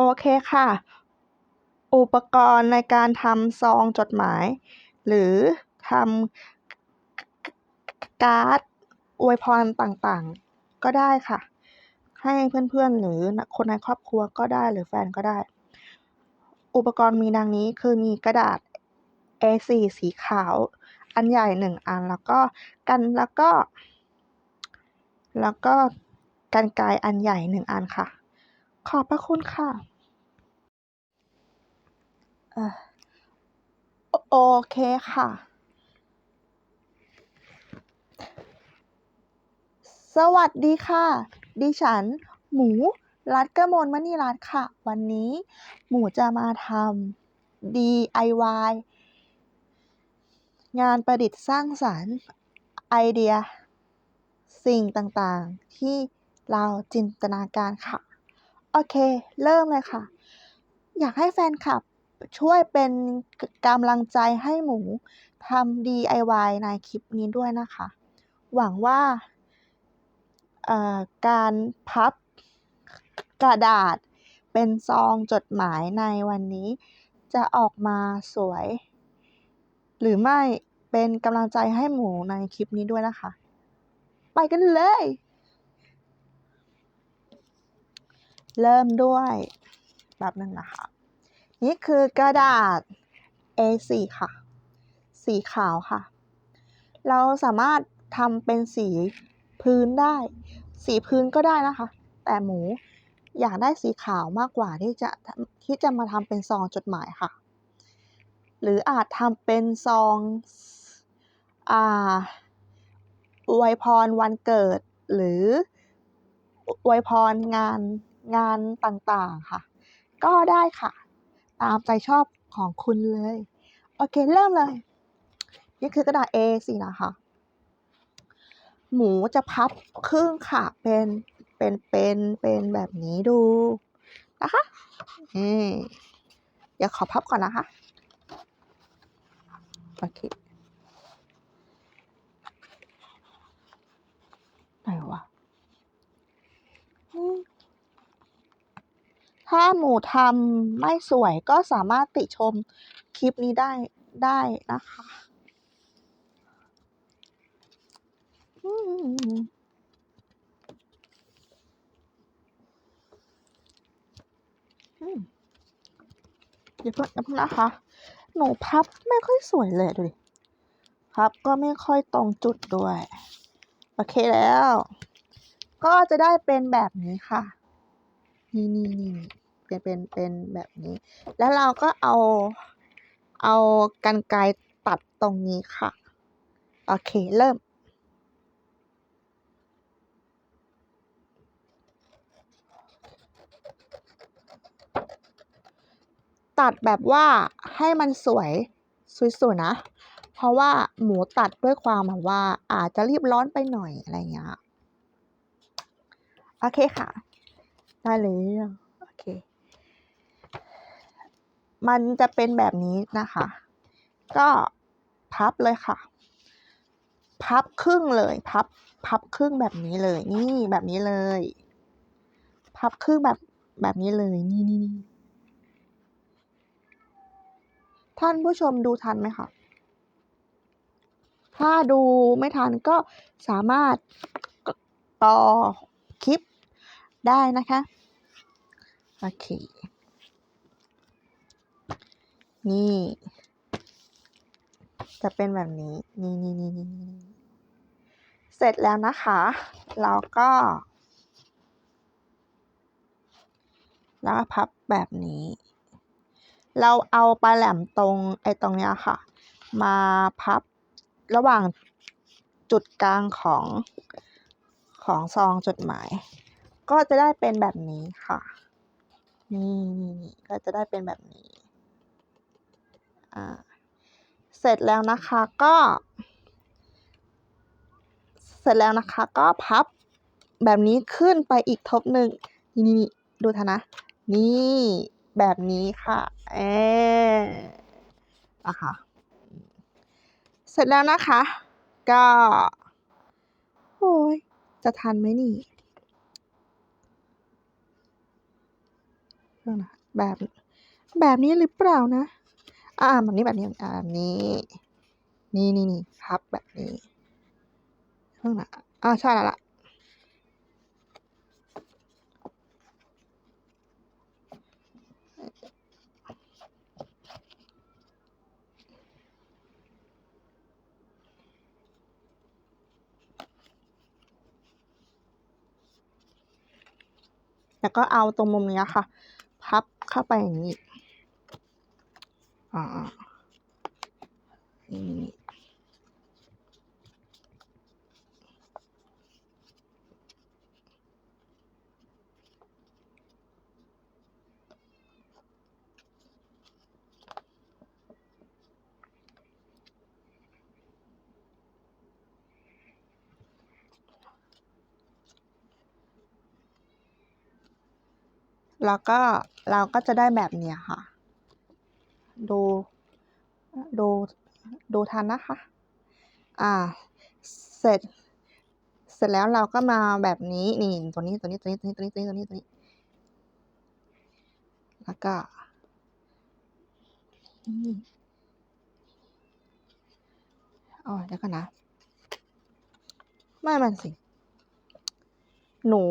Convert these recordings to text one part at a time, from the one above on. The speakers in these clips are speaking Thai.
โอเคค่ะ อุปกรณ์ในการทำซองจดหมาย หรือทำการ์ดอวยพรต่างๆ ก็ได้ค่ะ ให้เพื่อนๆหรือคนในครอบครัวก็ได้หรือแฟนก็ได้ อุปกรณ์มีดังนี้คือมีกระดาษ A4 สีขาว อันใหญ่หนึ่งอันแล้วก็กันแล้วก็ แล้วก็กันไกรอันใหญ่หนึ่งอันค่ะ ขอบพระคุณค่ะ เอ่อโอโอเคค่ะ สวัสดีค่ะ ดิฉัน หมู รัตกมลมณีรัตน์ค่ะ วันนี้หมูจะมาทำ DIY งานประดิษฐ์สร้างสรรค์ไอเดีย สิ่งต่างๆ ที่เราจินตนาการค่ะ โอเค เริ่มเลยค่ะ อยากให้แฟนคลับช่วยเป็นกำลังใจให้หมูทำ DIY ในคลิปนี้ด้วยนะคะ หวังว่าการพับกระดาษเป็นซองจดหมายในวันนี้ จะออกมาสวย หรือไม่เป็นกำลังใจให้หมูในคลิปนี้ด้วยนะคะ ไปกันเลย เริ่มด้วยแบบนึ่งนะคะ นี่คือกระดาษ A4 ค่ะ สีขาวค่ะ เราสามารถทำเป็นสีพื้นได้ สีพื้นก็ได้นะคะ แต่หมูอยากได้สีขาวมากกว่าที่จะที่จะมาทำเป็นซองจดหมายค่ะ หรืออาจทำเป็นซองอ่าอวยพรวันเกิดหรืออวยพรงาน งานต่างๆค่ะ ก็ได้ค่ะ ตามใจชอบของคุณเลย โอเค เริ่มเลย นี่คือกระดาษ A4 นะคะ หมูจะพับครึ่งค่ะ เป็น เป็น เป็น เป็นแบบนี้ดูนะคะนี่เดี๋ยวขอพับก่อนนะคะ โอเคไหนวะอืม ถ้าหมูทำไม่สวยก็สามารถติชมคลิปนี้ได้ได้นะคะเดี๋ยวเพิ่งเดี๋ยวเพิ่งนะคะ หนูพับไม่ค่อยสวยเลยดูดิ พับก็ไม่ค่อยตรงจุดด้วย โอเคแล้ว ก็จะได้เป็นแบบนี้ค่ะ นี่นี่นี่ เป็นเป็นเป็นแบบนี้ แล้วเราก็เอาเอากันไกรตัดตรงนี้ค่ะ โอเคเริ่มตัดแบบว่าให้มันสวยสวยๆนะ เพราะว่าหมูตัดด้วยความแบบว่าอาจจะรีบร้อนไปหน่อยอะไรอย่างเงี้ย โอเคค่ะ ได้แล้วโอเค มันจะเป็นแบบนี้นะคะ ก็พับเลยค่ะ พับครึ่งเลยพับ พับครึ่งแบบนี้เลย นี่แบบนี้เลย พับครึ่งแบบแบบนี้เลยนี่นี่ท่านผู้ชมดูทันไหมคะถ้าดูไม่ทันก็สามารถต่อคลิปได้นะคะ โอเค นี่ จะเป็นแบบนี้ นี่นี่นี่นี่นี่เสร็จแล้วนะคะ เราก็ แล้วก็พับแบบนี้ เราเอาปลายแหลมตรงไอ้ตรงเนี้ยค่ะ มาพับระหว่างจุดกลางของของซองจดหมาย ก็จะได้เป็นแบบนี้ค่ะ นี่นี่ก็จะได้เป็นแบบนี้ เสร็จแล้วนะคะก็ เสร็จแล้วนะคะก็พับแบบนี้ขึ้นไปอีกทบหนึ่งนี่นี่นดูทะนะ นี่แบบนี้ค่ะเอนะคะเสร็จแล้วนะคะ ก็โอ้ยจะทันไหมนี่โอพิ่งนะแบบแบบนี้หรือเปล่านะ อ่าแบบนี้แบบนี้อ่านี้ นี่นี่นี่พับแบบนี้เพิ่งนะอ่าใช่แล้วล่ะแล้วก็เอาตรงมุมนี้ค่ะ พับเข้าไปอย่างนี้ อ่านี่แล้วก็เราก็จะได้แบบนี้ค่ะ ดูดูดูทันนะคะ อ่า เสร็จ เสร็จแล้วเราก็มาแบบนี้ นี่ตัวนี้ ตัวนี้ ตัวนี้ ตัวนี้ ตัวนี้ ตัวนี้ ตัวนี้แล้วก็อ๋อเดี๋ยวก่อนนะ ไม่มันสิ หนู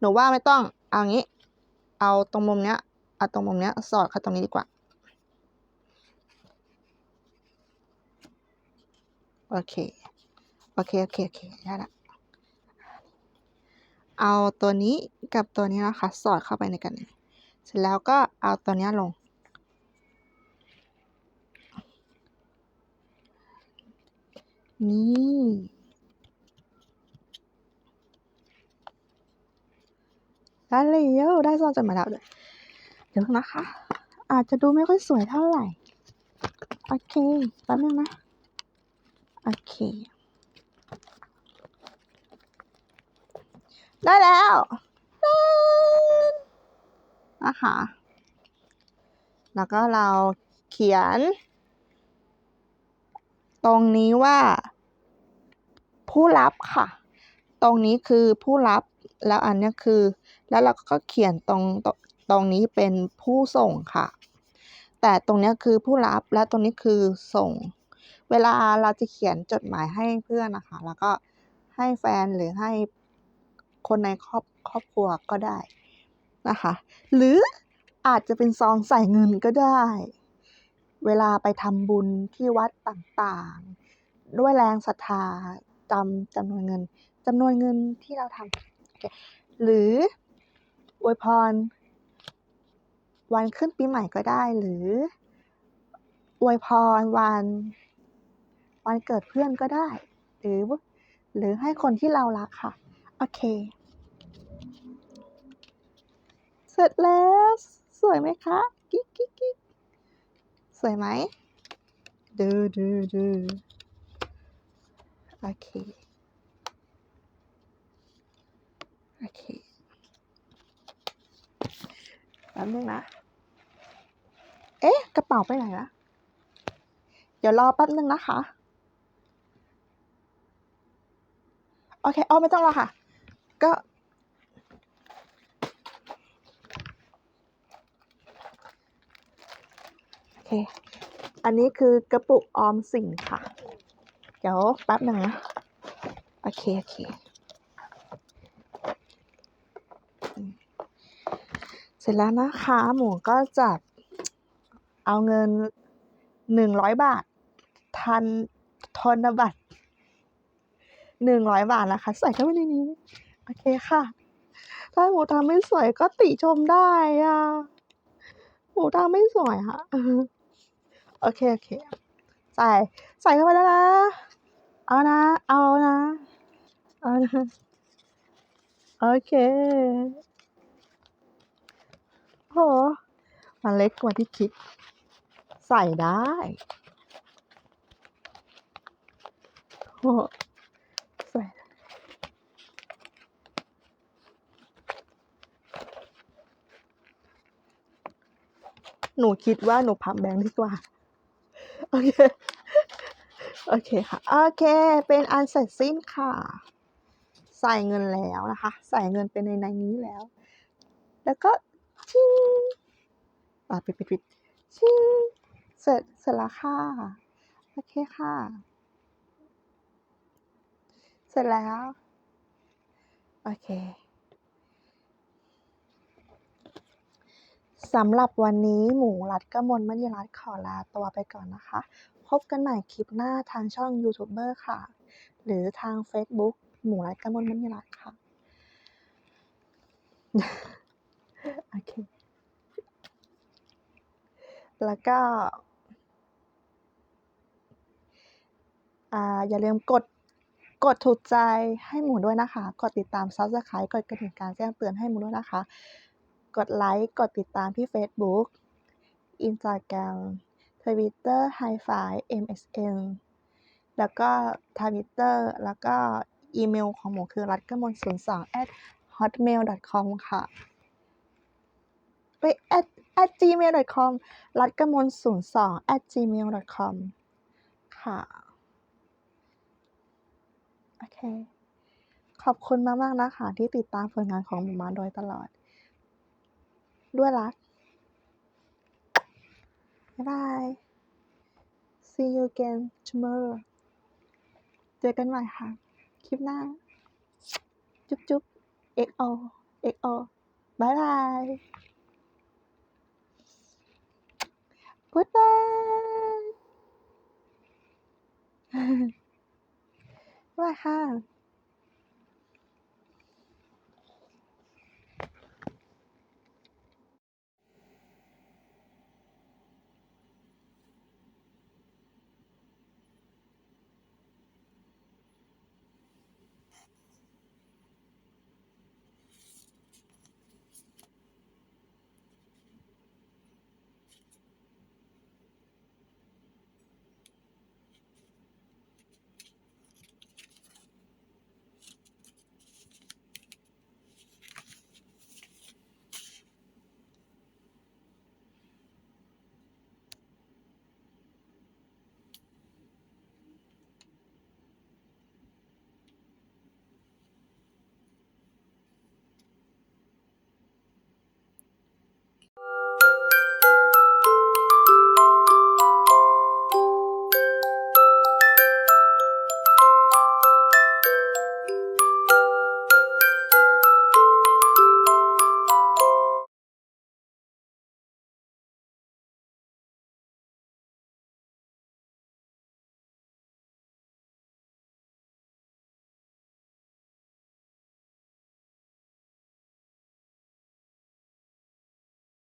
หนูว่าไม่ต้อง เอางี้ เอาตรงมุมเนี้ย เอาตรงมุมเนี้ย สอดเข้าตรงนี้ดีกว่า โอเค โอเค โอเค โอเค ได้ละ เอาตัวนี้กับตัวนี้นะคะ สอดเข้าไปในกัน เสร็จแล้วก็เอาตัวนี้ลง นี่ได้แล้วได้ซองจดหมายแล้วด้วยเดี๋ยวนะคะ อาจจะดูไม่ค่อยสวยเท่าไหร่ โอเค แป๊บนึงนะ โอเค ได้แล้วนะคะแล้วก็เราเขียน ตรงนี้ว่า ผู้รับค่ะ ตรงนี้คือผู้รับแล้วอันนี้คือ แล้วเราก็เขียนตรงตรงนี้เป็นผู้ส่งค่ะ แต่ตรงนี้คือผู้รับและตรงนี้คือส่ง เวลาเราจะเขียนจดหมายให้เพื่อนนะคะ แล้วก็ให้แฟนหรือให้คนในครอบครอบครัวก็ได้นะคะ หรืออาจจะเป็นซองใส่เงินก็ได้ เวลาไปทำบุญที่วัดต่างๆ ด้วยแรงศรัทธาจำจำนวนเงินจำนวนเงินที่เราทำหรืออวยพร วันขึ้นปีใหม่ก็ได้หรืออวยพรวัน วันเกิดเพื่อนก็ได้ หรือ หรือให้คนที่เรารักค่ะ โอเค เสร็จแล้ว สวยไหมคะกิ๊กกิ๊กกิ๊กสวยไหมดูดูดูโอเค โอเคแป๊บนึงนะ เอ๊ะ กระเป๋าไปไหนละเดี๋ยวรอแป๊บนึงนะคะ อเคอ๋อไม่ต้องรอค่ะ ก็ โอเค อันนี้คือกระปุกออมสินค่ะ เดี๋ยวแป๊บหนึ่งนะ โอเค โอเค เสร็จแล้วนะคะ หมูก็จะเอาเงินหนึ่งร้อยบาท ทันธนบัตร หนึ่งร้อยบาทนะคะ ใส่เข้าไปในนี้ โอเคค่ะ ถ้าหมูทำไม่สวยก็ติชมได้อะหมูทำไม่สวยค่ะโอเคโอเคใส่ใส่เข้าไปแล้วนะ เอานะ เอานะ เอานะ โอเคโหมันเล็กกว่าที่คิด ใส่ได้โห ใส่ได้ หนูคิดว่าหนูพับแบงค์ดีกว่า โอเค โอเคค่ะ โอเค เป็นอันเสร็จสิ้นค่ะ ใส่เงินแล้วนะคะ ใส่เงินไปในในนี้แล้ว แล้วก็ชิงอะปิดปิดปิดชิงเสร็จเสร็จแล้วค่ะ โอเคค่ะ เสร็จแล้ว โอเค สำหรับวันนี้หมูรัดกมลมณีรัตขอลาตัวไปก่อนนะคะ พบกันใหม่คลิปหน้าทางช่องยูทูบเบอร์ค่ะ หรือทาง Facebook หมูรัดกมลมณีรัตค่ะ โอเค แล้วก็ อ่า อย่าลืมกดกดถูกใจให้หมูด้วยนะคะ กดติดตาม Subscribe กดกระดิ่งการแจ้งเตือนให้หมูด้วยนะคะ กดไลค์ กดติดตามที่ Facebook Instagram Twitter Hi-Fi MSN แล้วก็ Twitter แล้วก็อีเมลของหมูคือรัดกมล02 at hotmail.com ค่ะไป at at gmail.com รัดกมล02 at gmail.com ค่ะ โอเค ขอบคุณมาก ๆ นะคะ ที่ติดตามผลงานของหมูมาโดยตลอด ด้วยรัก บ๊ายบาย see you again tomorrow เจอกันใหม่ค่ะ คลิปหน้า จุ๊บจุ๊บ XO XO บายบาย Good night บ๊ายบายค่ะ